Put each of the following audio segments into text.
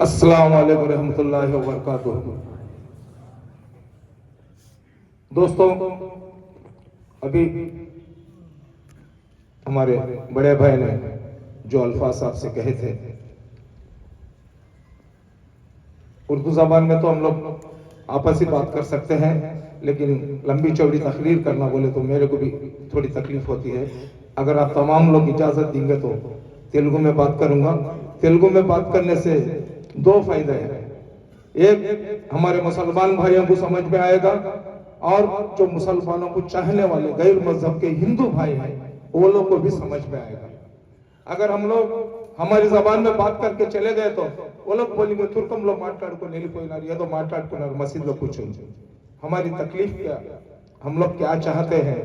السلام علیکم ورحمت اللہ وبرکاتہ۔ دوستوں ابھی ہمارے بڑے بھائی نے جو الفاظ آپ سے کہے تھے، اردو زبان میں تو ہم لوگ آپس ہی بات کر سکتے ہیں، لیکن لمبی چوڑی تقریر کرنا بولے تو میرے کو بھی تھوڑی تکلیف ہوتی ہے۔ اگر آپ تمام لوگ اجازت دیں گے تو تیلگو میں بات کروں گا۔ تیلگو میں بات کرنے سے دو فائدے ہیں۔ ایک ہمارے مسلمان بھائیوں کو سمجھ میں آئے گا، اور جو مسلمانوں کو چاہنے والے غیر مذہب کے ہندو بھائی ہیں، وہ لوگ کو بھی سمجھ میں آئے گا۔ اگر ہم لوگ ہماری زبان میں بات کر کے چلے گئے تو وہ لوگ بولیں گے ترکم لوگ ماٹلاڈ کو ماٹلاڈ کو مسجد لوگ کچھ ہماری تکلیف کیا؟ ہم لوگ کیا چاہتے ہیں؟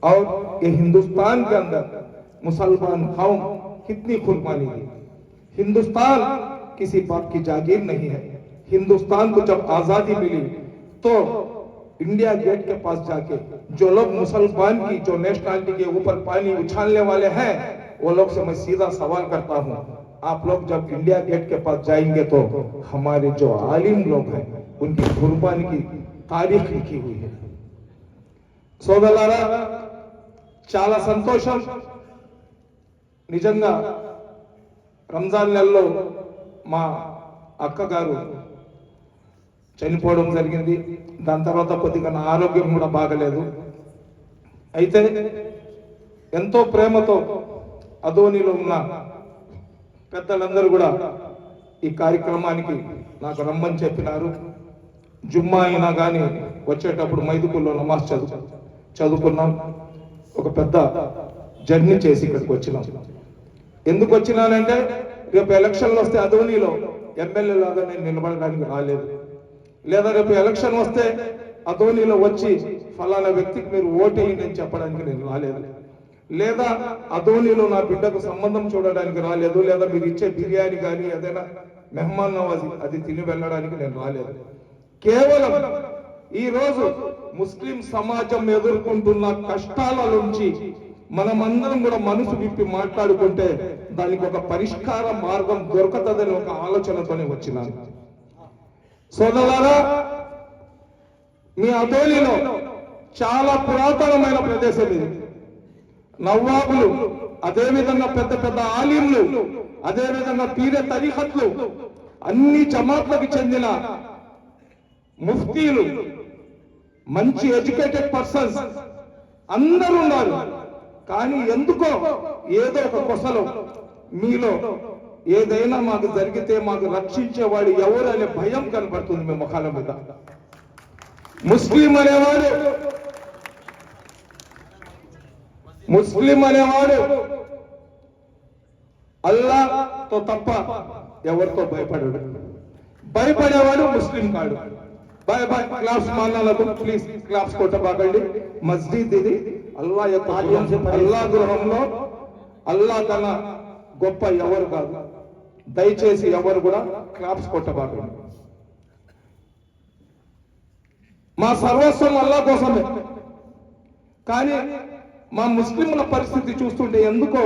اور یہ ہندوستان کے اندر مسلمان قوم کتنی قربانی دی۔ ہندوستان کسی باپ کی جاگیر نہیں ہے۔ ہندوستان کو جب آزادی ملی تو انڈیا گیٹ کے پاس جا کے جو لوگ مسلمان کی، جو نیشنالٹی کے اوپر پانی اچھالنے والے ہیں، وہ لوگ سے میں سیدھا سوال کرتا ہوں۔ آپ لوگ جب انڈیا گیٹ کے پاس جائیں گے تو ہمارے جو عالم لوگ ہیں، ان کی قربانی کی تاریخ لکھی ہوئی ہے۔ సోదరులారా చాలా సంతోషం నిజంగా రంజాన్ నెలలో మా అక్కగారు చనిపోవడం జరిగింది. దాని తర్వాత కొద్దిగా నా ఆరోగ్యం కూడా బాగలేదు. అయితే ఎంతో ప్రేమతో అదోనిలో ఉన్న పెద్దలందరూ కూడా ఈ కార్యక్రమానికి నాకు రమ్మని చెప్పినారు. జుమ్మా అయినా కానీ వచ్చేటప్పుడు మైదుకుల్లో నమాజ్ చదువు చదువుకున్నాం. ఒక పెద్ద జర్నీ చేసి ఇక్కడికి వచ్చినాం. ఎందుకు వచ్చినానంటే రేపు ఎలక్షన్లు వస్తే అదోనిలో ఎమ్మెల్యే లాగా నేను నిలబడడానికి రాలేదు. లేదా రేపు ఎలక్షన్ వస్తే అదోనిలో వచ్చి ఫలానా వ్యక్తికి మీరు ఓటేయండి అని చెప్పడానికి నేను రాలేదు. లేదా అదోనిలో నా బిడ్డకు సంబంధం చూడడానికి రాలేదు. లేదా మీరు ఇచ్చే బిర్యానీ కానీ ఏదైనా మెహమాన్ నవాజీ అది తిని వెళ్ళడానికి నేను రాలేదు. కేవలం ఈ రోజు ముస్లిం సమాజం ఎదుర్కొంటున్న కష్టాల నుంచి మనమందరం కూడా మనసు విప్పి మాట్లాడుకుంటే దానికి ఒక పరిష్కార మార్గం దొరకతదని ఒక ఆలోచనతోనే వచ్చినాను. సోదరులారా మీ అదోలిలో చాలా పురాతనమైన ప్రదేశం ఇది. నవ్వాబులు అదే విధంగా పెద్ద పెద్ద ఆలింలు అదే విధంగా పీరే తరిహత్లు అన్ని జమాత్లకు చెందిన ముఫ్తీలు మంచి ఎడ్యుకేటెడ్ పర్సన్స్ అందరూ ఉన్నారు. కానీ ఎందుకో ఏదో ఒక కొసలో మీలో ఏదైనా మాకు జరిగితే మాకు రక్షించేవాడు ఎవరు అనే భయం కనబడుతుంది మీ ముఖాల మీద. ముస్లిం అనేవాడు ముస్లిం అనేవాడు అల్లాతో తప్ప ఎవరితో భయపడడు. భయపడేవాడు ముస్లిం కాడు. బాయ్ బాయ్ క్లాప్స్ మానాలకు ప్లీజ్ క్లాప్స్ కొట్టబాకండి. మస్జిద్ ఇది. అల్లా యొక్క. అల్లా గృహంలో అల్లా కన్నా గొప్ప ఎవరు కాదు దయచేసి ఎవరు కూడా క్లాప్స్ కొట్టబాకండి మా సర్వస్వం అల్లా కోసమే కానీ మా ముస్లింల పరిస్థితి చూస్తుంటే ఎందుకో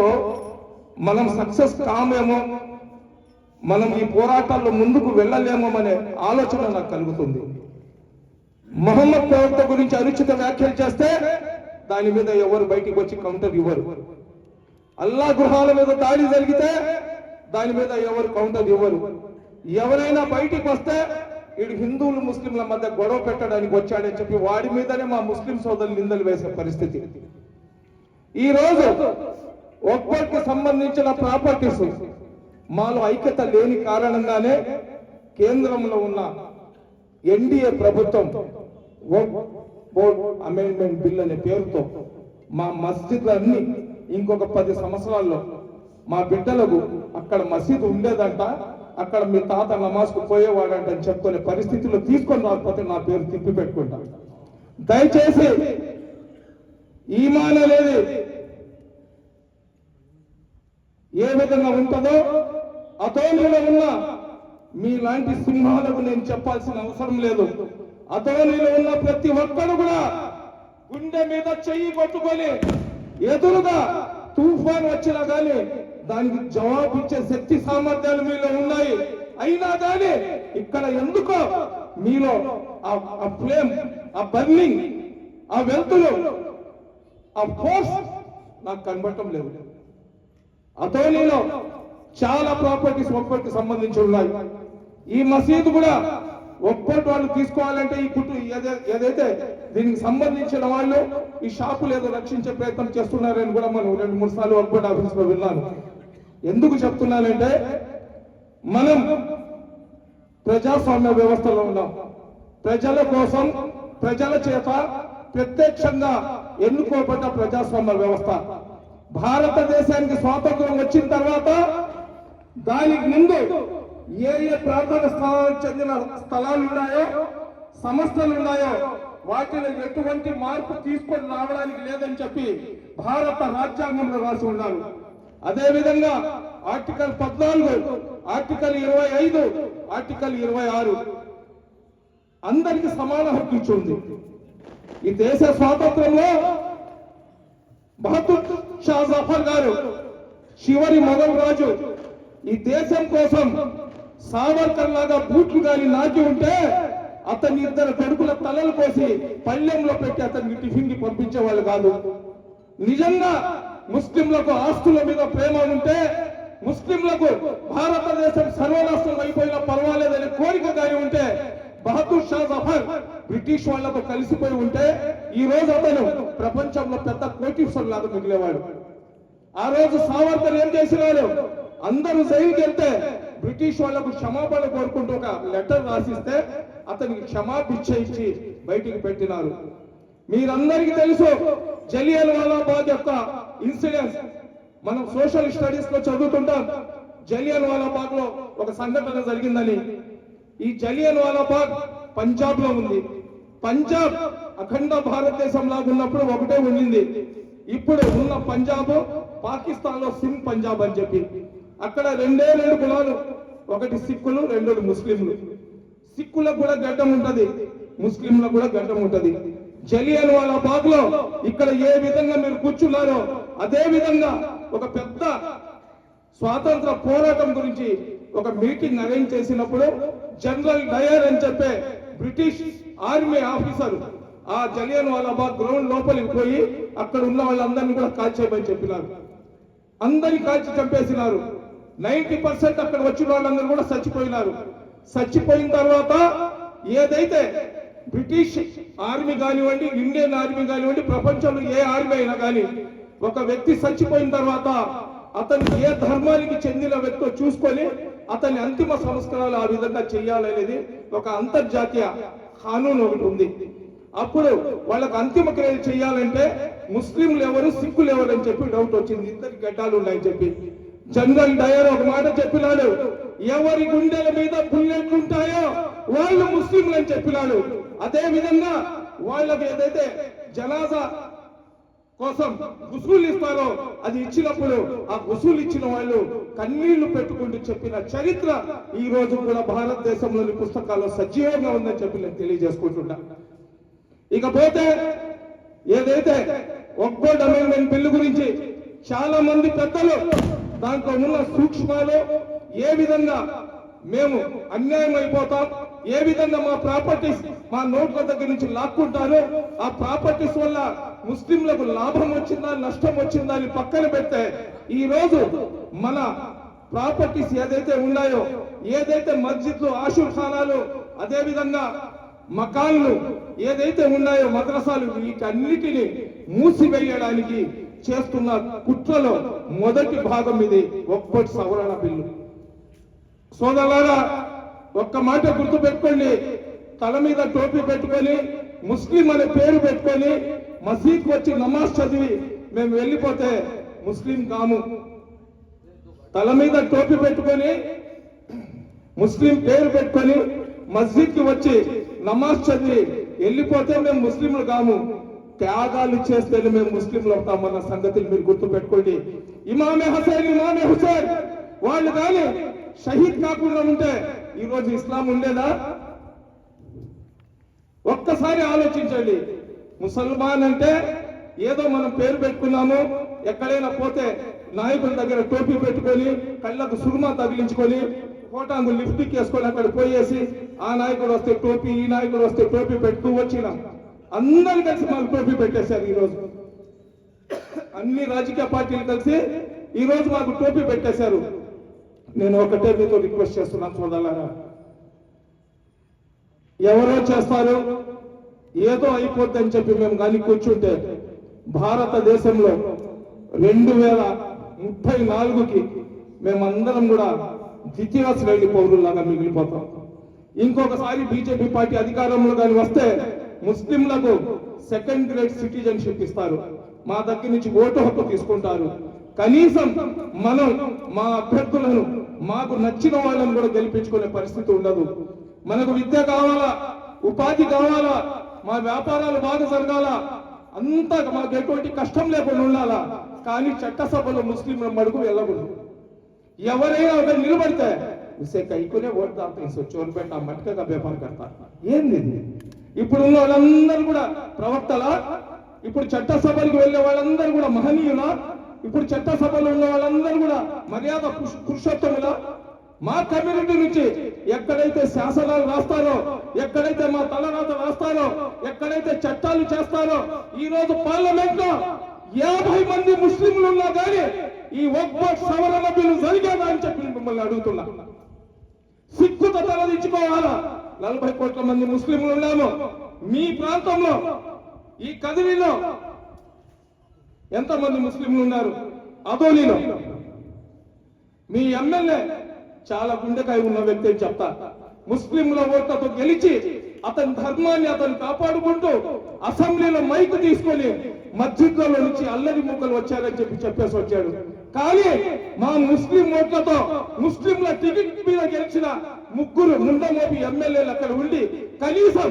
మనం సక్సెస్ కామేమో మనం ఈ పోరాటాల్లో ముందుకు వెళ్ళలేమో అనే ఆలోచన నాకు కలుగుతుంది మొహమ్మద్ ప్రవక్త గురించి అనుచిత వ్యాఖ్యలు చేస్తే దాని మీద ఎవరు బయటికి వచ్చి కౌంటర్ ఇవ్వరు. అల్లా గృహాల మీద దాడి జరిగితే దాని మీద ఎవరు కౌంటర్ ఇవ్వరు. ఎవరైనా బయటికి వస్తే వీడు హిందువులు ముస్లింల మధ్య గొడవ పెట్టడానికి వచ్చాడని చెప్పి వాడి మీదనే మా ముస్లిం సోదరులు నిందలు వేసే పరిస్థితి. ఈ రోజు ఒక్కరికి సంబంధించిన ప్రాపర్టీస్ మాలో ఐక్యత లేని కారణంగానే కేంద్రంలో ఉన్న ఎన్డీఏ ప్రభుత్వం బోర్డ్ అమెండ్మెంట్ బిల్ అనే పేరుతో మా మస్జిద్లన్నీ ఇంకొక పది సంవత్సరాల్లో మా బిడ్డలకు అక్కడ మసీదు ఉండేదంట అక్కడ మీ తాత నమాజ్కు పోయేవాడంట అని చెప్పుకునే పరిస్థితుల్లో తీసుకొని రాకపోతే నా పేరు తిప్పి పెట్టుకుంటా. దయచేసి ఈమాన్ అనేది ఏ విధంగా ఉంటుందో అతోనిలో ఉన్న మీలాంటి సింహాలకు నేను చెప్పాల్సిన అవసరం లేదు. అతనిలో ఉన్న ప్రతి ఒక్కరు కూడా గుండె మీద చెయ్యి కొట్టుకొని ఎదురుగా తుఫాన్ వచ్చినా కానీ దానికి జవాబు ఇచ్చే శక్తి సామర్థ్యాలు మీలో ఉన్నాయి. అయినా కానీ ఇక్కడ ఎందుకో మీలో ఆ- ఫ్లేమ్ ఆ బర్నింగ్ ఆ వెలుతులు ఆ ఫోర్స్ నాకు కనబడటం లేదు. అతోనిలో చాలా ప్రాపర్టీస్ ఒక్కటికి సంబంధించి ఉన్నాయి. ఈ మసీదు కూడా ఒక్కోటి వాళ్ళు తీసుకోవాలంటే ఈ కుటు ఏదైతే దీనికి సంబంధించిన వాళ్ళు ఈ షాపులు ఏదో రక్షించే ప్రయత్నం చేస్తున్నారని కూడా మనం రెండు మూడు సార్లు ఒక్కటి ఆఫీస్లో విన్నాను. ఎందుకు చెప్తున్నానంటే మనం ప్రజాస్వామ్య వ్యవస్థలో ఉన్నాం. ప్రజల కోసం ప్రజల చేత ప్రత్యక్షంగా ఎన్నుకోబడ్డ ప్రజాస్వామ్య వ్యవస్థ. భారతదేశానికి స్వాతంత్రం వచ్చిన తర్వాత దానికి ముందు ఏ ఏ ప్రార్థన స్థలాలకు చెందిన స్థలాలు ఉన్నాయో సంస్థలు ఉన్నాయో వాటిని ఎటువంటి మార్పు తీసుకొని రావడానికి లేదని చెప్పి భారత రాజ్యాంగంలో రాసి ఉన్నారు. అదే విధంగా ఆర్టికల్ పద్నాలుగు ఆర్టికల్ ఇరవై ఐదు ఆర్టికల్ ఇరవై ఆరు అందరికి సమాన హక్కు ఇచ్చి ఉంది. ఈ దేశ స్వాతంత్రంలో బహదూర్ షా జఫర్ గారు చివరి మొఘల్ రాజు ఈ దేశం కోసం సావర్కర్ లాగా బూట్లు గాని లాగి ఉంటే అతని ఇద్దరు కొడుకుల తలలు కోసి పల్లెంలో పెట్టి అతన్ని టిఫిన్కి పంపించేవాళ్ళు కాదు. నిజంగా ముస్లింలకు ఆస్తుల మీద ప్రేమ ఉంటే ముస్లింలకు భారతదేశం సర్వనాశనం అయిపోయినా పర్వాలేదనే కోరిక కానీ ఉంటే బహదూర్ షా జఫర్ బ్రిటిష్ వాళ్ళతో కలిసిపోయి ఉంటే ఈ రోజు అతను ప్రపంచంలో పెద్ద కోటీశ్వరు లాగా మిగిలేవాడు. ఆ రోజు సావర్కర్ ఏం చేసినారు అందరూ జైలుకి వెళ్తే బ్రిటిష్ వాళ్ళకు క్షమాపణ కోరుకుంటూ ఒక లెటర్ రాసిస్తే అతనికి క్షమాపిచ్చ ఇచ్చి బయటికి పెట్టినారు. మీరందరికీ తెలుసు జలియన్ వాలాబాగ్ యొక్క ఇన్సిడెంట్స్. మనం సోషల్ స్టడీస్లో చదువుతుంటాం జలియన్ వాలాబాగ్లో ఒక సంఘటన జరిగిందని. ఈ జలియన్ వాలాబాగ్ పంజాబ్లో ఉంది. పంజాబ్ అఖండ భారతదేశం లాగా ఉన్నప్పుడు ఒకటే ఉండింది. ఇప్పుడు ఉన్న పంజాబ్ పాకిస్తాన్లో సింగ్ పంజాబ్ అని చెప్పి. అక్కడ రెండే రెండు కులాలు. ఒకటి సిక్కులు రెండు ముస్లింలు. సిక్కులకు కూడా గడ్డం ఉంటది ముస్లింలకు కూడా గడ్డం ఉంటది. జలియన్ వాళ్ళ బాగ్లో ఇక్కడ ఏ విధంగా మీరు కూర్చున్నారో అదే విధంగా ఒక పెద్ద స్వాతంత్ర పోరాటం గురించి ఒక మీటింగ్ అరేంజ్ చేసినప్పుడు జనరల్ డయర్ అని చెప్పే బ్రిటిష్ ఆర్మీ ఆఫీసర్ ఆ జలియన్ వాళ్ళ బాగ్ గ్రౌండ్ లోపలికి పోయి అక్కడ ఉన్న వాళ్ళందరినీ కూడా కాల్చేయమని చెప్పినారు. అందరిని కాల్చి చంపేసినారు. నైన్టీ పర్సెంట్ అక్కడ వచ్చిన వాళ్ళందరూ కూడా చచ్చిపోయినారు. చచ్చిపోయిన తర్వాత ఏదైతే బ్రిటిష్ ఆర్మీ కానివ్వండి ఇండియన్ ఆర్మీ కానివ్వండి ప్రపంచంలో ఏ ఆర్మీ అయినా కానీ ఒక వ్యక్తి చచ్చిపోయిన తర్వాత అతను ఏ ధర్మానికి చెందిన వ్యక్తితో చూసుకొని అతని అంతిమ సంస్కారాలు ఆ విధంగా చేయాలనేది ఒక అంతర్జాతీయ కానూన్ ఒకటి ఉంది. అప్పుడు వాళ్ళకు అంతిమ క్రియలు చేయాలంటే ముస్లింలు ఎవరు సిక్కులు ఎవరు అని చెప్పి డౌట్ వచ్చింది. ఇద్దరి గడ్డాలు ఉన్నాయని చెప్పి. చందన్ డయర్ ఒక మాట చెప్పినాడు. ఎవరి గుండెల మీద బుల్లెట్లు ఉంటాయో వాళ్ళు ముస్లింలు అని చెప్పినాడు. అదే విధంగా వాళ్ళకి ఏదైతే జనాజా కోసం గుసులు ఇస్తారో అది ఇచ్చినప్పుడు ఆ గుసులు ఇచ్చిన వాళ్ళు కన్నీళ్ళు పెట్టుకుంటూ చెప్పిన చరిత్ర ఈ రోజు కూడా భారతదేశంలోని పుస్తకాల్లో సజీవంగా ఉందని చెప్పి నేను తెలియజేసుకుంటున్నా. ఇకపోతే ఏదైతే ఒక్కో అమెండ్మెంట్ బిల్లు గురించి చాలా మంది పెద్దలు దాంట్లో ఉన్న సూక్ష్మాలు ఏ విధంగా మేము అన్యాయం అయిపోతాం ఏ విధంగా మా ప్రాపర్టీస్ మా నోట్ల దగ్గర నుంచి లాక్కుంటారు ఆ ప్రాపర్టీస్ వల్ల ముస్లింలకు లాభం వచ్చిందా నష్టం వచ్చిందా అని పక్కన పెడితే ఈ రోజు మన ప్రాపర్టీస్ ఏదైతే ఉన్నాయో ఏదైతే మస్జిద్లు ఆషుర్ ఖానాలు అదే విధంగా మకాన్లు ఏదైతే ఉన్నాయో మద్రసాలు వీటన్నిటిని మూసివేయడానికి చేస్తున్న కుట్రలో మొదటి భాగం ఇది ఒక్కటి సవరణ బిల్లు. సోదరులారా ఒక్క మాట గుర్తు పెట్టుకోండి తల మీద టోపీ పెట్టుకొని ముస్లిం అనే పేరు పెట్టుకొని మసీద్ వచ్చి నమాజ్ చదివి మేము వెళ్ళిపోతే ముస్లిం కాము. తల మీద టోపీ పెట్టుకొని ముస్లిం పేరు పెట్టుకొని మస్జిద్కి వచ్చి నమాజ్ చదివి వెళ్ళిపోతే మేము ముస్లింలు కాము. త్యాగాలు చేస్తేనే మేము ముస్లింలు అవుతామన్న సంగతిని మీరు గుర్తు పెట్టుకోండి ఇమామే హసైన్ ఇమామే హుసేన్ వాళ్ళు కానీ షహీద్ కాకుండా ఉంటే ఈ రోజు ఇస్లాం ఉండేదా? ఒక్కసారి ఆలోచించండి. ముసల్మాన్ అంటే ఏదో మనం పేరు పెట్టుకున్నాము ఎక్కడైనా పోతే నాయకుల దగ్గర టోపీ పెట్టుకొని కళ్ళకు సురుమా తగిలించుకొని కోటాంగు లిఫ్ట్ వేసుకొని అక్కడ పోయేసి ఆ నాయకుడు వస్తే టోపీ ఈ నాయకుడు వస్తే టోపీ పెట్టుకు వచ్చినాం. అందరు కలిసి మాకు టోపీ పెట్టేశారు ఈరోజు. అన్ని రాజకీయ పార్టీలు కలిసి ఈరోజు మాకు టోపీ పెట్టేశారు. నేను ఒకటే మీతో రిక్వెస్ట్ చేస్తున్నాను చూడాలరా ఎవరో చేస్తారు ఏదో అయిపోద్దని చెప్పి మేము కానీ కూర్చుంటే భారతదేశంలో రెండు వేల ముప్పై నాలుగుకి మేమందరం కూడా ద్వితీయ శ్రేణి పౌరుల్లాగా మిగిలిపోతాం. ఇంకొకసారి బీజేపీ పార్టీ అధికారంలో కానీ వస్తే ముస్లింలకు సెకండ్ గ్రేడ్ సిటిజన్షిప్ ఇస్తారు. మా దగ్గర నుంచి ఓటు హక్కు తీసుకుంటారు. కనీసం మనం మా అభ్యర్థులను మాకు నచ్చిన వాళ్ళని కూడా గెలిపించుకునే పరిస్థితి ఉండదు. మనకు విద్య కావాలా? ఉపాధి కావాలా? మా వ్యాపారాలు బాగా జరగాల? అంతా మాకు ఎటువంటి కష్టం లేకుండా ఉండాలా? కానీ చట్టసభలో ముస్లింల మడుగు వెళ్ళకూడదు. ఎవరైనా ఒక నిలబడితే ఉసే కైకునే ఓటు దాతా చోరుపేట మట్కగా వ్యాపారం కడతా ఏంది ఇప్పుడు ఉన్న వాళ్ళందరూ కూడా ప్రవక్తల? ఇప్పుడు చట్టసభలకు వెళ్ళే వాళ్ళందరూ కూడా మహనీయుల? ఇప్పుడు చట్టసభలో ఉన్న వాళ్ళందరూ కూడా మర్యాద పురుష- మా కమ్యూనిటీ నుంచి ఎక్కడైతే శాసనాలు రాస్తారో ఎక్కడైతే మా తలరాత రాస్తారో ఎక్కడైతే చట్టాలు చేస్తారో ఈ రోజు పార్లమెంట్లో యాభై మంది ముస్లింలు ఉన్నా కానీ ఈ ఒక్క సవరణ బిల్లు జరిగేదా అని చెప్పి మిమ్మల్ని అడుగుతున్నా. సిక్కుతో తలదించుకోవాలా నలభై కోట్ల మంది ముస్లింలు ఉన్నాము. మీ ప్రాంతంలో ఈ కదిరిలో ఎంతమంది ముస్లింలు ఉన్నారు? అదోలీలో మీ ఎమ్మెల్యే చాలా గుండెకాయ ఉన్న వ్యక్తి అని చెప్తా. ముస్లింల ఓట్లతో గెలిచి అతని ధర్మాన్ని అతను కాపాడుకుంటూ అసెంబ్లీలో మైక్ తీసుకొని మస్జిద్లలో నుంచి అల్లరి ముక్కలు వచ్చారని చెప్పి చెప్పేసి వచ్చాడు. కానీ మా ముస్లిం ఓట్లతో ముస్లింల టికెట్ మీద గెలిచిన ముగ్గురు ముందమోపి ఎమ్మెల్యేలు అక్కడ ఉండి కనీసం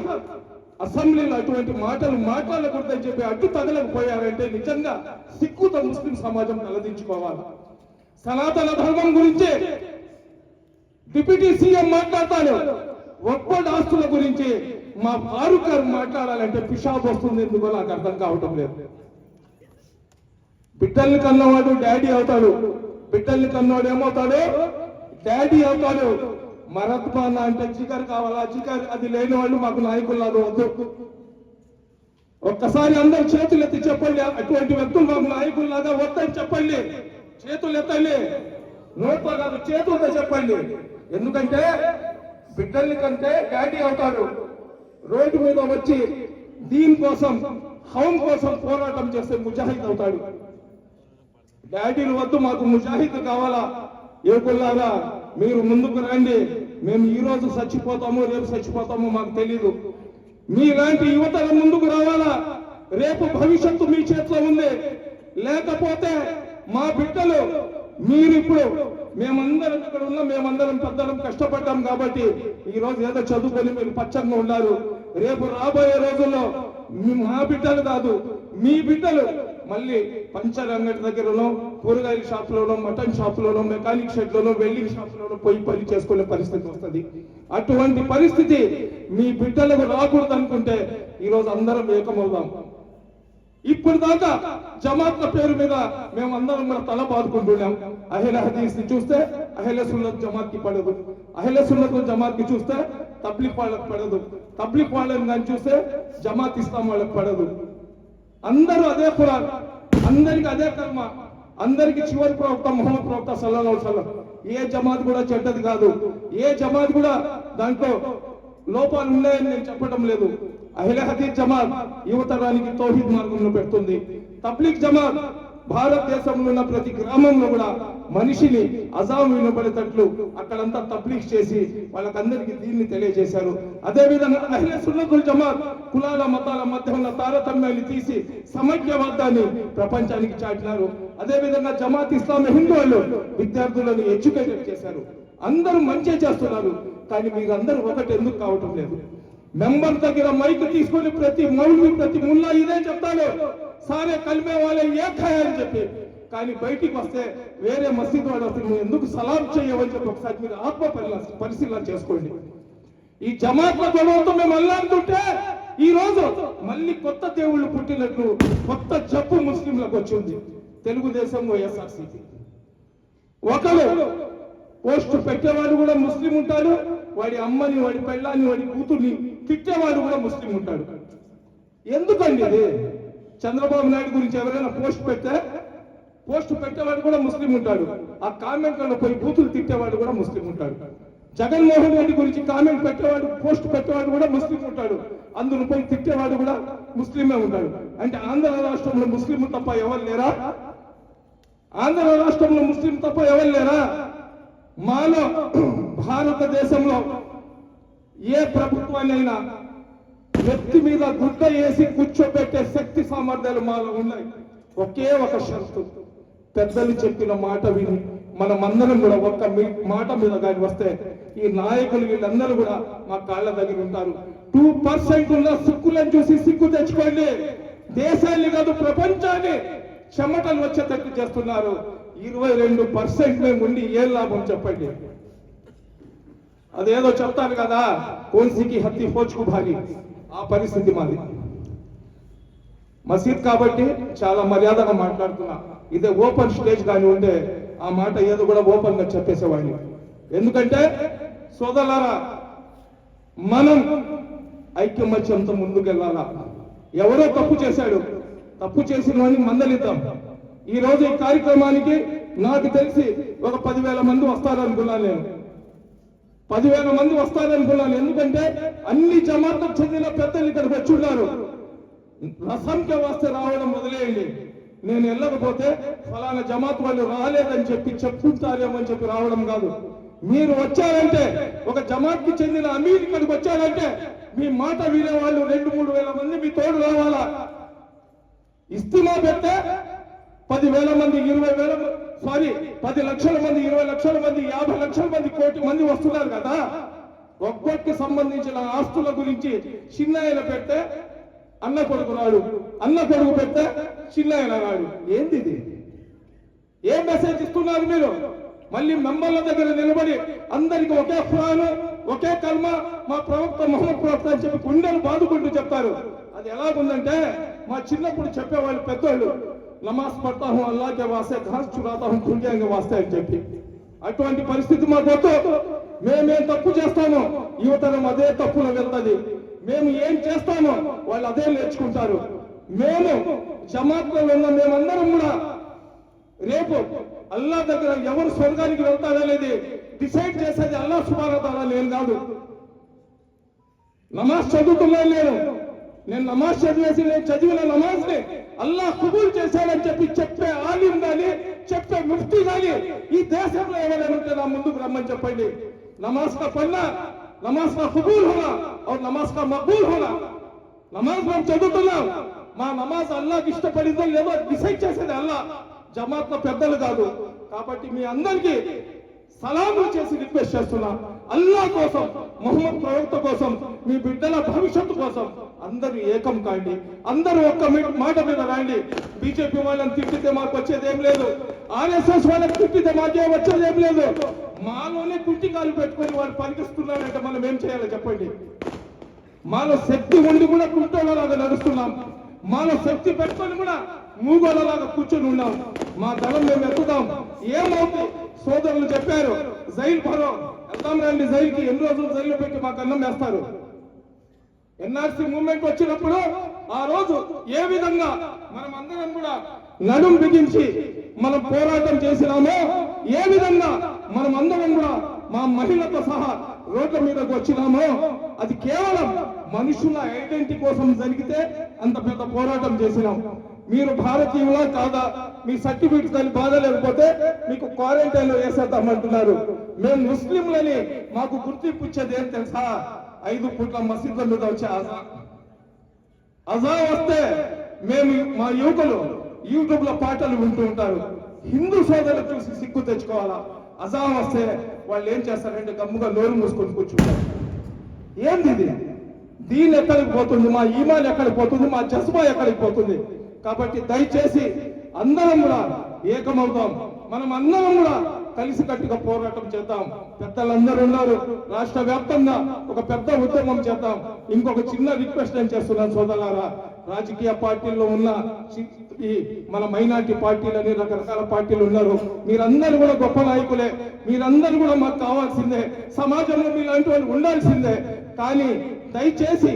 అసెంబ్లీలో అటువంటి మాటలు మాట్లాడకూడదని చెప్పి అడ్డు తగలకపోయారంటే నిజంగా సిక్కుతో ముస్లిం సమాజం తలదించుకోవాలి. సనాతన ధర్మం గురించి డిప్యూటీ సీఎం మాట్లాడతాడు. ఒక్కటి ఆస్తుల గురించి మా ఫారూక్ గారు మాట్లాడాలంటే పిషాబ్ వస్తుంది ఎందుకో నాకు అర్థం కావటం లేదు. బిడ్డల్ని కన్నవాడు డాడీ అవుతాడు. బిడ్డల్ని కన్నవాడు ఏమవుతాడు? డాడీ అవుతాడు. మరత్మాన అంటే చికర్ కావాలా? చికర్ అది లేని వాళ్ళు మాకు నాయకుల్లాగా వద్దు. ఒక్కసారి అందరు చేతులు ఎత్తి చెప్పండి. అటువంటి వ్యక్తులు మాకు నాయకుల్లాగా వద్దని చెప్పండి. చేతులు ఎత్తండి. నోట్లో కాదు చేతులతో చెప్పండి. ఎందుకంటే బిడ్డల్ని కంటే డాడీ అవుతాడు రోడ్డు మీద వచ్చి దీని కోసం కోసం పోరాటం చేస్తే ముజాహిద్ అవుతాడు. డాడీలు వద్దు మాకు ముజాహిద్ కావాలా? యువకుల్లారా మీరు ముందుకు రండి. మేము ఈ రోజు చచ్చిపోతాము రేపు చచ్చిపోతాము మాకు తెలీదు. మీలాంటి యువతగా ముందుకు రావాలా? రేపు భవిష్యత్తు మీ చేతిలో ఉంది. లేకపోతే మా బిడ్డలు మీరు ఇప్పుడు మేమందరం ఇక్కడ ఉన్నాం మేమందరం పెద్దలం కష్టపడ్డాం కాబట్టి ఈ రోజు ఏదో చదువుకొని మీరు పచ్చంగా ఉన్నారు రేపు రాబోయే రోజుల్లో మా బిడ్డలు కాదు మీ బిడ్డలు మళ్ళీ పంచర్ అంగడి దగ్గరలో కూరగాయల షాపులోనో మటన్ షాప్లోనో మెకానిక్ షెడ్లోనో వెల్డింగ్ షాప్లోనో పోయి పని చేసుకునే పరిస్థితి వస్తుంది. అటువంటి పరిస్థితి మీ బిడ్డలకు రాకూడదు అనుకుంటే ఈ రోజు అందరం ఏకమవుదాం. ఇప్పుడు దాకా జమాత్ల పేరు మీద మేము అందరం కూడా తల బాదుకుంటున్నాం అహిల హదీస్ని చూస్తే అహిల సున్నత్ జమాత్కి పడదు. అహిల సున్నత్ జమాత్కి చూస్తే తబ్లిక్ వాళ్ళకి పడదు. తబ్లిక్ వాళ్ళని కానీ చూస్తే జమాత్ ఇస్తాం వాళ్ళకి పడదు. అందరూ అదే కురాన్ అందరికి అదే కర్మ. అందరికి చివరి ప్రవక్త మొహమ్మద్ ప్రవక్త సల్లాహు సల్లం ఏ జమాత్ కూడా చెడ్డది కాదు. ఏ జమాత్ కూడా దాంట్లో లోపాలు ఉన్నాయని నేను చెప్పడం లేదు. అహిల హదీస్ జమాత్ యువతరానికి తౌహీద్ మార్గంలో పెడుతుంది. తబ్లిక్ జమాత్ భారతదేశంలో ఉన్న ప్రతి గ్రామంలో కూడా మనిషిని అజాం వినబడేటట్లు అక్కడంతా తబ్లీగ్ చేసి వాళ్ళకందరికీ దీన్ని తెలియజేశారు. అదే విధంగా అహిల సున్నతుల్ జమాత్ కులాల మతాల మధ్య ఉన్న తారతమ్యాన్ని తీసి సమైక్యవాదాన్ని ప్రపంచానికి చాటినారు. అదే విధంగా జమాత్ ఇస్లాం హిందువులు విద్యార్థులను ఎడ్యుకేటెడ్ చేశారు. అందరూ మంచి చేస్తున్నారు. కానీ మీరందరూ ఒకటి ఎందుకు కావటం లేదు. మెంబర్ దగ్గర మైక్ తీసుకొని ప్రతి మౌలి ప్రతి ముల్లా ఇదే చెప్తాడు. సారే కలిమే వాళ్ళే ఏకాయ అని చెప్పి. కానీ బయటికి వస్తే వేరే మసీద్ వాడు వస్తే నువ్వు ఎందుకు సలాం చేయవని చెప్పి ఒకసారి మీరు ఆత్మ పరిశీలన పరిశీలన చేసుకోండి. ఈ జమాత్ల గొడవతో మేము అల్లాడుతుంటే ఈ రోజు మళ్ళీ కొత్త దేవుళ్ళు పుట్టినట్లు కొత్త జబ్బు ముస్లింలకు వచ్చింది. తెలుగుదేశం వైఎస్ఆర్సీపీ. ఒకరు పోస్ట్ పెట్టేవాడు కూడా ముస్లిం ఉంటాడు వాడి అమ్మని వాడి పెళ్ళాన్ని వాడి కూతుర్ని తిట్టేవాడు కూడా ముస్లిం ఉంటాడు. ఎందుకండి ఇది? చంద్రబాబు నాయుడు గురించి ఎవరైనా పోస్ట్ పెడితే పోస్ట్ పెట్టేవాడు కూడా ముస్లిం ఉంటాడు. ఆ కామెంట్లలో పోయి బూతులు తిట్టేవాడు కూడా ముస్లిం ఉంటాడు. జగన్మోహన్ రెడ్డి గురించి కామెంట్ పెట్టేవాడు పోస్ట్ పెట్టేవాడు కూడా ముస్లిం ఉంటాడు. అందులో పోయి తిట్టేవాడు కూడా ముస్లిమే ఉంటాడు. అంటే ఆంధ్ర రాష్ట్రంలో ముస్లిం తప్ప ఎవరు లేరా? ఆంధ్ర రాష్ట్రంలో ముస్లిం తప్ప ఎవరు లేరా? మాలో భారతదేశంలో ఏ ప్రభుత్వాన్నైనా వ్యక్తి మీద గుడ్డ వేసి కూర్చోబెట్టే శక్తి సామర్థ్యాలు మాలో ఉన్నాయి. ఒకే ఒక షరతు. పెద్దలు చెప్పిన మాట విని మనమందరం కూడా ఒక్క మాట మీద కానీ వస్తే ఈ నాయకులు వీళ్ళందరూ కూడా మా కాళ్ళ దగ్గర ఉంటారు. టూ పర్సెంట్ ఉన్న సిక్కులను చూసి సిక్కు తెచ్చుకోండి. దేశాన్ని కాదు ప్రపంచాన్ని చెమటలు వచ్చేటట్టు చేస్తున్నారు. ఇరవై రెండు పర్సెంట్ మేము ఉండి ఏం లాభం చెప్పండి? అదేదో చెప్తారు కదా కోన్సీకి హత్తి ఫోజ్కు భారీ ఆ పరిస్థితి మాది. మసీద్ కాబట్టి చాలా మర్యాదగా మాట్లాడుతున్నా. ఇదే ఓపెన్ స్టేజ్ కానీ ఉంటే ఆ మాట ఏదో కూడా ఓపెన్గా చెప్పేసేవాడిని. ఎందుకంటే సోదరులారా మనం ఐక్యమత్యంతో ముందుకెళ్ళాలా? ఎవరో తప్పు చేశాడు. తప్పు చేసిన వాడిని మందలిద్దాం. ఈ రోజు ఈ కార్యక్రమానికి నాకు తెలిసి ఒక పదివేల మంది వస్తారనుకున్నాను నేను. పదివేల మంది వస్తారనుకున్నాను. ఎందుకంటే అన్ని జమాతకు చెందిన పెద్దలు ఇక్కడికి వచ్చి ఉన్నారు. వస్తే రావడం వదిలేయండి. నేను వెళ్ళకపోతే ఫలానా జమాత్ వాళ్ళు రాలేదని చెప్పి చెప్పుకుంటారేమో అని చెప్పి రావడం కాదు. మీరు వచ్చారంటే ఒక జమాత్కి చెందిన అమీర్ ఇక్కడికి వచ్చారంటే మీ మాట వినే వాళ్ళు రెండు మూడు వేల మంది మీ తోడు రావాలా? ఇస్తిమా పెడితే పదివేల మంది ఇరవై వేల సారీ పది లక్షల మంది ఇరవై లక్షల మంది యాభై లక్షల మంది కోటి మంది వస్తున్నారు కదా? ఒక్కొక్కటి సంబంధించిన ఆస్తుల గురించి చిన్నాయన పెడితే అన్న కొడుకు రాడు అన్న కొడుకు పెడితే చిన్నాయన రాడు. ఏంది ఇది? ఏం మెసేజ్ ఇస్తున్నారు మీరు? మళ్ళీ మెంబర్ల దగ్గర నిలబడి అందరికి ఒకే ఖురాను ఒకే కర్మ మా ప్రవక్త మొహమ్మద్ ప్రవక్త అని చెప్పి గుండెలు బాదుకుంటూ చెప్తారు. అది ఎలాగుందంటే మా చిన్నప్పుడు చెప్పేవాళ్ళు పెద్దోళ్ళు నమాజ్ పడతా హూ అల్లాకే వాస్తే ఘాస్ చురాతా హూ కుండ్యాంగే వాస్తే అని చెప్పి. అటువంటి పరిస్థితి మాతో వద్దు. మేమేం తప్పు చేస్తామో యువతరం అదే తప్పులో వెళ్తుంది. మేము ఏం చేస్తామో వాళ్ళు అదే నేర్చుకుంటారు. మేము జమాత్లో ఉన్న మేమందరం కూడా రేపు అల్లా దగ్గర ఎవరు స్వర్గానికి వెళ్తారనేది డిసైడ్ చేసేది అల్లా సుబారతారా నేను కాదు. నమాజ్ చదువుతున్నాను నేను. నేను నమాజ్ చదివేసి నేను చదివిన నమాజ్ని అల్లా కుబూల్ చేశాడని చెప్పి చెప్పే ఆలిం గాని చెప్పే ముఫ్తి గాని ఈ దేశంలో ఎవరైనా ఉంటే నా ముందుకు రమ్మని చెప్పండి. నమాజ్ కా పన్నా నమాజ్ కా కుబూల్ హోనా और నమాజ్ కా మక్బూల్ హోనా నమాజ్ మనం చదువుతున్నాం. మా నమాజ్ అల్లాకి ఇష్టపడిందో లేదో డిసైడ్ చేసేది అల్లా జమాత్ పెద్దలు కాదు. కాబట్టి మీ అందరికీ సలాములు చేసి రిక్వెస్ట్ చేస్తున్నా. అల్లా కోసం మొహమ్మద్ ప్రవక్త కోసం మీ బిడ్డల భవిష్యత్తు కోసం అందరూ ఏకం కాండి. అందరూ ఒక్క మీ- మాట మీద రాండి. బీజేపీ వాళ్ళని తిట్టితే మాకు వచ్చేది ఏం లేదు. ఆర్ఎస్ఎస్ వాళ్ళకి తిట్టితే మాకే వచ్చేది ఏం లేదు. మాలోనే కుట్టికాలు పెట్టుకొని వాళ్ళు పనికిస్తున్నారంటే మనం ఏం చేయాలో చెప్పండి. మాలో శక్తి ఉండి కూడా కుంటోళ్ళలాగా నడుస్తున్నాం. మాలో శక్తి పెట్టుకొని కూడా మూగోళ్ళలాగా కూర్చొని ఉన్నాం. మా దళం మేము ఎత్తుదాం ఏమవుతుంది? సోదరులు చెప్పారు జైలు భరో వెళ్దాం రండి జైలుకి ఎన్ని రోజులు జైలు పెట్టి మాకు అన్నం వేస్తారు. ఎన్ఆర్సీ మూమెంట్ వచ్చినప్పుడు ఆ రోజు ఏ విధంగా మనం అందరం కూడా నడుం బిగించి మనం పోరాటం చేసినామో ఏ విధంగా మనం అందరం కూడా మా మహిళతో సహా రోడ్ల మీదకు వచ్చినామో అది కేవలం మనుషుల ఐడెంటిటీ కోసం జరిగితే అంత పెద్ద పోరాటం చేసినాం. మీరు భారతీయులా కాదా? మీ సర్టిఫికెట్స్ కానీ బాధ లేకపోతే మీకు క్వారంటైన్లో వేసేద్దామంటున్నారు. మేము ముస్లింలని మాకు గుర్తింపు ఇచ్చేది ఏం తెలుసా? ఐదు పూట్ల మసీదుల మీద వచ్చే అజా. అజా వస్తే మేము మా యువకులు యూట్యూబ్లో పాటలు వింటూ ఉంటారు. హిందూ సోదరులు చూసి సిగ్గు తెచ్చుకోవాలా? అజా వస్తే వాళ్ళు ఏం చేస్తారంటే గమ్ముగా నోరు మూసుకొని కూర్చుంటారు. ఏంది ఇది? దీని ఎక్కడికి పోతుంది? మా ఈమాన్ ఎక్కడికి పోతుంది? మా జస్బా ఎక్కడికి పోతుంది? కాబట్టి దయచేసి అందరం కూడా ఏకమవుతాం మనం అందరం కూడా కలిసి కట్టుగా పోరాటం చేద్దాం. పెద్దలందరూ ఉన్నారు. రాష్ట్ర వ్యాప్తంగా ఒక పెద్ద ఉద్యమం చేద్దాం. ఇంకొక చిన్న రిక్వెస్ట్ నేను చేస్తున్నాను సోదరులారా. రాజకీయ పార్టీల్లో ఉన్న ఈ మన మైనార్టీ పార్టీలని రకరకాల పార్టీలు ఉన్నారు. మీరందరూ కూడా గొప్ప నాయకులే. మీరందరూ కూడా మాకు కావాల్సిందే. సమాజంలో మీలాంటి వాళ్ళు ఉండాల్సిందే. కానీ దయచేసి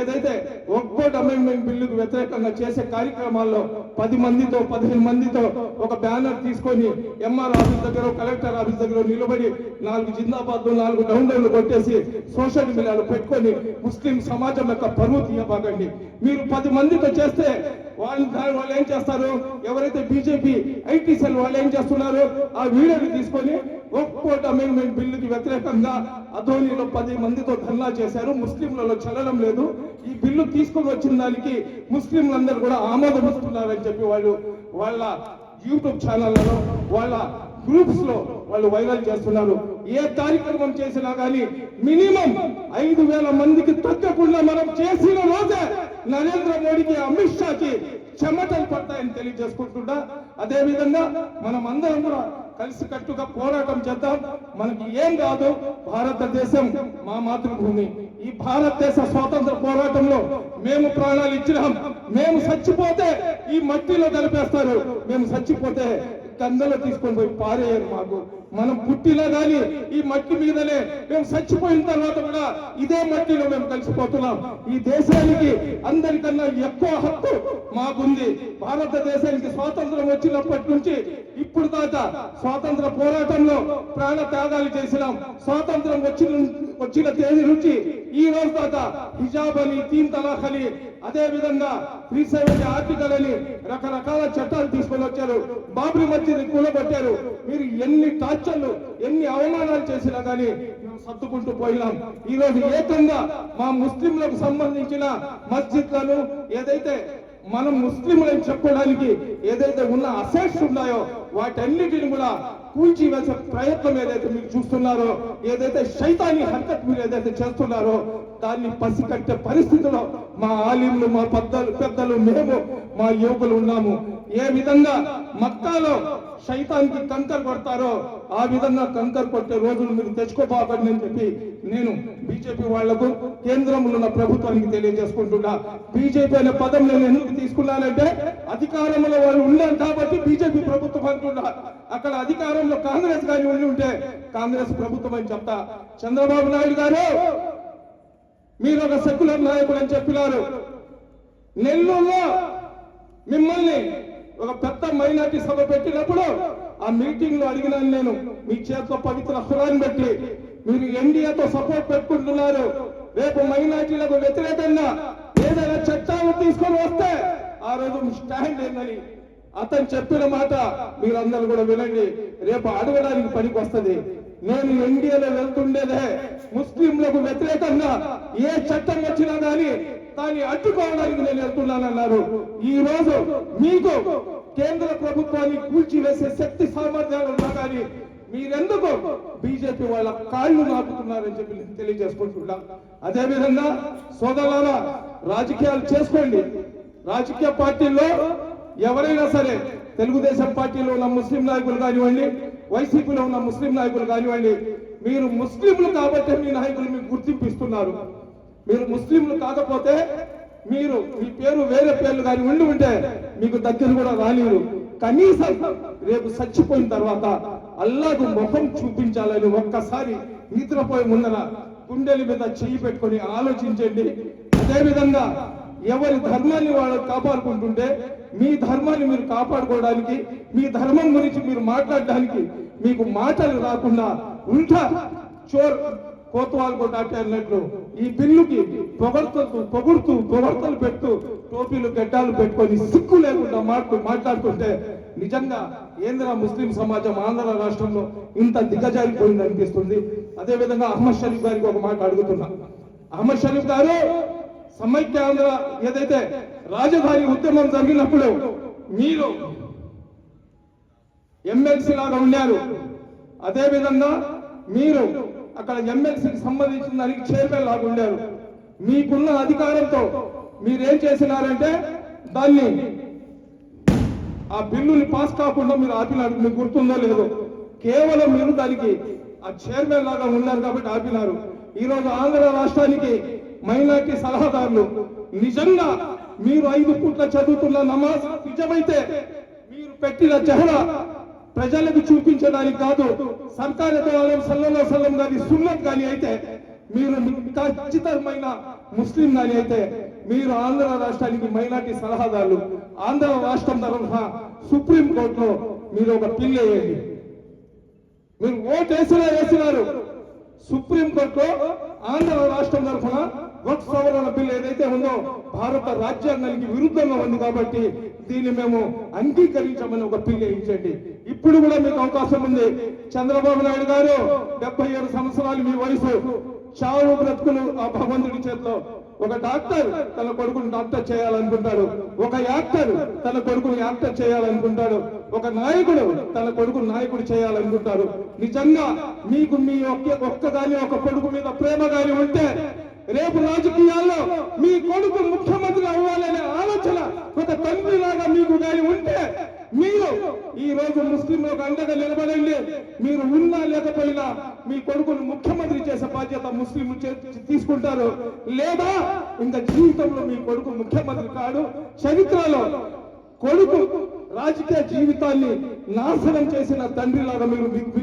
ఏదైతే ఒక్కోటి అమెండ్మెంట్ బిల్లుకు వ్యతిరేకంగా చేసే కార్యక్రమాల్లో పది మందితో పదిహేను మందితో ఒక బ్యానర్ తీసుకొని ఎంఆర్ ఆఫీస్ దగ్గర కలెక్టర్ ఆఫీస్ దగ్గర నిలబడి నాలుగు జిందాబాద్ నాలుగు డౌన్లోడ్లు కొట్టేసి సోషల్ మీడియాలో పెట్టుకొని ముస్లిం సమాజం యొక్క పరువు తీయబాకండి. మీరు పది మందితో చేస్తే వాళ్ళు దాని వాళ్ళు ఏం చేస్తారు? ఎవరైతే బీజేపీ ఐటీ సెల్ వాళ్ళు ఏం చేస్తున్నారు ఆ వీడియోని తీసుకొని ఒక్కోటి అమెండ్మెంట్ బిల్లుకి వ్యతిరేకంగా అధోనిలో పది మందితో ధర్నా చేశారు. ముస్లింలలో చలనం లేదు. ఈ బిల్లు తీసుకొని వచ్చిన దానికి ముస్లింలందరూ కూడా ఆమోదమిస్తున్నారని చెప్పి వాళ్ళు వాళ్ళ యూట్యూబ్ ఛానళ్ళలో వాళ్ళ గ్రూప్స్లో వాళ్ళు వైరల్ చేస్తున్నారు. ఏ కార్యక్రమం చేసినా కానీ మినిమం ఐదు వేల మందికి తగ్గకుండా మనం చేసిన రోజు నరేంద్ర మోడీకి అమిత్ షాకి చెమటలు పడతాయని తెలియజేసుకుంటుంటా అదే విధంగా మనం అందరం కూడా కలిసి కట్టుగా పోరాటం చేద్దాం. మనకి ఏం కాదు భారతదేశం మా మాతృభూమి. ఈ భారతదేశ స్వాతంత్ర పోరాటంలో మేము ప్రాణాలు ఇచ్చినాం. మేము చచ్చిపోతే ఈ మట్టిలో కలిపేస్తారు. మేము చచ్చిపోతే కందలో తీసుకొని పోయి పారేయరు మాకు. మనం పుట్టినా కానీ ఈ మట్టి మీదనే మేము చచ్చిపోయిన తర్వాత కూడా ఇదే మట్టిలో మేము కలిసిపోతున్నాం. ఈ దేశానికి అందరికన్నా ఎక్కువ హక్కు మాకుంది. భారతదేశానికి స్వాతంత్రం వచ్చినప్పటి నుంచి ఇప్పుడు దాకా స్వాతంత్ర పోరాటంలో ప్రాణ త్యాగాలు చేసినాం. స్వాతంత్రం వచ్చిన వచ్చిన తేదీ నుంచి ఈ రోజు దాకా హిజాబ్ అని తీన్ తలాఖ్ అని అదే విధంగా త్రీ సెవెంటీ ఆర్టికల్ అని రకరకాల చట్టాలు తీసుకొని వచ్చారు. బాబ్రీ మస్జిద్ కూలబట్టారు మీరు ఎన్ని టార్చర్లు ఎన్ని అవమానాలు చేసినా కానీ మేము సర్దుకుంటూ పోయినాం. ఈ రోజు ఏకంగా మా ముస్లింలకు సంబంధించిన మస్జిద్లను ఏదైతే మనం ముస్లింలను చెప్పుకోవడానికి ఏదైతే ఉన్న అసెట్స్ ఉన్నాయో వాటన్నిటిని కూడా కూల్చి వేసే ప్రయత్నం ఏదైతే మీరు చూస్తున్నారో ఏదైతే శైతాని హర్కట్ మీరు ఏదైతే చేస్తున్నారో దాన్ని పసికట్టే పరిస్థితిలో మా ఆలింలు మా పెద్దలు పెద్దలు మేము మా యువకులు ఉన్నాము. ఏ విధంగా మక్కాలో సైతానికి కంకర్ కొడతారో ఆ విధంగా కంకర్ కొట్టే రోజులు మీరు తెచ్చుకోబాకండి అని చెప్పి నేను బీజేపీ వాళ్ళకు కేంద్రంలో ఉన్న ప్రభుత్వానికి తెలియజేసుకుంటున్నా. బీజేపీ అనే పదం నేను ఎందుకు తీసుకున్నానంటే అధికారంలో వారు ఉన్నారు కాబట్టి బీజేపీ ప్రభుత్వం అంటున్నా. అక్కడ అధికారంలో కాంగ్రెస్ కానీ ఉండి ఉంటే కాంగ్రెస్ ప్రభుత్వం అని చెప్తా. చంద్రబాబు నాయుడు గారు మీరు ఒక సెక్యులర్ నాయకుడు అని చెప్పినారు. నెల్లూరులో మిమ్మల్ని ఒక పెద్ద మైనార్టీ సభ పెట్టినప్పుడు ఆ మీటింగ్లో అడిగినాను నేను మీ చేతిలో పవిత్ర హురాన్ని పెట్టి మీరు ఎన్డీఏతో సపోర్ట్ పెట్టుకుంటున్నారు. రేపు మైనార్టీలకు వ్యతిరేకంగా ఏదైనా చట్టాలు తీసుకొని వస్తే ఆ రోజు స్టాండ్ ఏందని అతను చెప్పిన మాట మీరందరూ కూడా వినండి. రేపు అడగడానికి పనికి వస్తుంది నేను ఎన్డీఏలో వెళ్తుండేదే. ముస్లింలకు వ్యతిరేకంగా ఏ చట్టం వచ్చినా గానీ దాన్ని అడ్డుకోవడానికి నేను వెళ్తున్నానన్నారు. ఈ రోజు మీకు కేంద్ర ప్రభుత్వాన్ని కూల్చివేసే శక్తి సామర్థ్యాలు ఉన్నా కానీ మీరెందుకు బీజేపీ వాళ్ళ కాళ్ళు నాపుతున్నారని చెప్పి నేను తెలియజేసుకుంటున్నా. అదే విధంగా సోదరులారా రాజకీయాలు చేసుకోండి. రాజకీయ పార్టీల్లో ఎవరైనా సరే తెలుగుదేశం పార్టీలో ఉన్న ముస్లిం నాయకులు కానివ్వండి వైసీపీలో ఉన్న ముస్లిం నాయకులు కానివ్వండి మీరు ముస్లింలు కాబట్టి మీ నాయకులు మీకు గుర్తింపు ఇస్తున్నారు మీరు ముస్లింలు కాకపోతే మీరు మీ పేరు వేరే పేర్లు కానీ ఉండి ఉంటే మీకు దగ్గర కూడా రానిరు కనీసం రేపు చచ్చిపోయిన తర్వాత అల్లాకు ముఖం చూపించాలని ఒక్కసారి నిద్రపోయే ముందర గుండెల మీద చెయ్యి పెట్టుకొని ఆలోచించండి. అదేవిధంగా ఎవరి ధర్మాన్ని వాళ్ళు కాపాడుకుంటుంటే మీ ధర్మాన్ని మీరు కాపాడుకోవడానికి మీ ధర్మం గురించి మీరు మాట్లాడడానికి మీకు మాటలు రాకుండా ఉంటా చోర్ కోతవాలు కూడా అన్నట్లు ఈ బిల్లుకి పొగడుతూ పొగుడుతూ పొగడతలు పెడుతూ టోపీలు గడ్డాలు పెట్టుకొని సిక్కు లేకుండా మాట్లా మాట్లాడుతుంటే నిజంగా ఏంద్ర ముస్లిం సమాజం ఆంధ్ర రాష్ట్రంలో ఇంత దిగజారిపోయింది అనిపిస్తుంది అదే విధంగా అహ్మద్ షరీఫ్ గారికి ఒక మాట అడుగుతున్నా. అహ్మద్ షరీఫ్ గారు సమైక్య ఆంధ్ర ఏదైతే రాజధాని ఉద్యమం జరిగినప్పుడు మీరు ఎమ్మెల్సీ లాగా ఉన్నారు అదే విధంగా మీరు అక్కడ ఎమ్మెల్సీకి సంబంధించిన దానికి చైర్మన్ లాగా ఉండారు. మీకున్న అధికారంతో మీరేం చేసినారంటే దాన్ని ఆ బిల్లుని పాస్ కాకుండా మీరు ఆపినారు. మీకు గుర్తుందో లేదో. కేవలం మీరు దానికి ఆ చైర్మన్ లాగా ఉన్నారు కాబట్టి ఆపినారు. ఈ రోజు ఆంధ్ర రాష్ట్రానికి మైనార్టీ సలహాదారులు నిజంగా మీరు ఐదు పూట్ల చదువుతున్న నమాజ్ నిజమైతే మీరు పెట్టిన జహరా ప్రజలకు చూపించడానికి కాదు సర్కార్ ఆలయం సల్లం సల్లం గారి సున్నత్ కానీ అయితే మీరు ఖచ్చితమైన ముస్లిం కానీ అయితే మీరు ఆంధ్ర రాష్ట్రానికి మైనార్టీ సలహాదారులు ఆంధ్ర రాష్ట్రం తరఫున సుప్రీం కోర్టులో మీరు ఒక పిల్ వేయండి. మీరు ఓటు వేసినా వేసినారు. సుప్రీం కోర్టులో ఆంధ్ర రాష్ట్రం తరఫున వక్ఫ్ సవరణ బిల్ ఏదైతే ఉందో భారత రాజ్యాంగానికి విరుద్ధంగా ఉంది కాబట్టి దీన్ని మేము అంగీకరించమని ఒక బిల్ వేయించండి. ఇప్పుడు కూడా మీకు అవకాశం ఉంది. చంద్రబాబు నాయుడు గారు డెబ్బై ఏడు సంవత్సరాలు మీ వయసు. చావు బ్రతుకులు ఆ భగవంతుడి చేతిలో. ఒక డాక్టర్ తన కొడుకుని డాక్టర్ చేయాలనుకుంటాడు. ఒక యాక్టర్ తన కొడుకుని యాక్టర్ చేయాలనుకుంటాడు. ఒక నాయకుడు తన కొడుకు నాయకుడు చేయాలనుకుంటారు. నిజంగా మీకు మీ ఒక్క ఒక్కదాని ఒక కొడుకు మీద ప్రేమ గాని ఉంటే రేపు రాజకీయాల్లో మీ కొడుకు ముఖ్యమంత్రి అవ్వాలనే ఆలోచన ఒక తండ్రి లాగా మీకు గాని ఉంటే మీరు ఈ రోజు ముస్లింలకు అండగా నిలబడండి. మీరు ఉన్నా లేకపోయినా మీ కొడుకును ముఖ్యమంత్రి చేసే బాధ్యత ముస్లింలు తీసుకుంటారు. లేదా ఇంకా జీవితంలో మీ కొడుకు ముఖ్యమంత్రి కాడు. చరిత్రలో కొడుకు రాజకీయ జీవితాన్ని నాశనం చేసిన తండ్రి లాగా మీరు మిగి-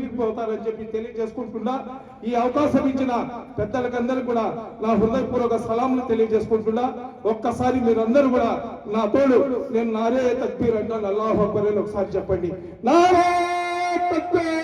చెప్పి తెలియజేసుకుంటున్నా. ఈ అవకాశం ఇచ్చిన పెద్దలకందరూ కూడా నా హృదయపూర్వక సలాంలు తెలియజేసుకుంటున్నా. ఒక్కసారి మీరందరూ కూడా నా తోడు నేను నారే తక్బీర్ అంటాను. అల్లాహ్ అక్బర్ అని ఒకసారి చెప్పండి. నారే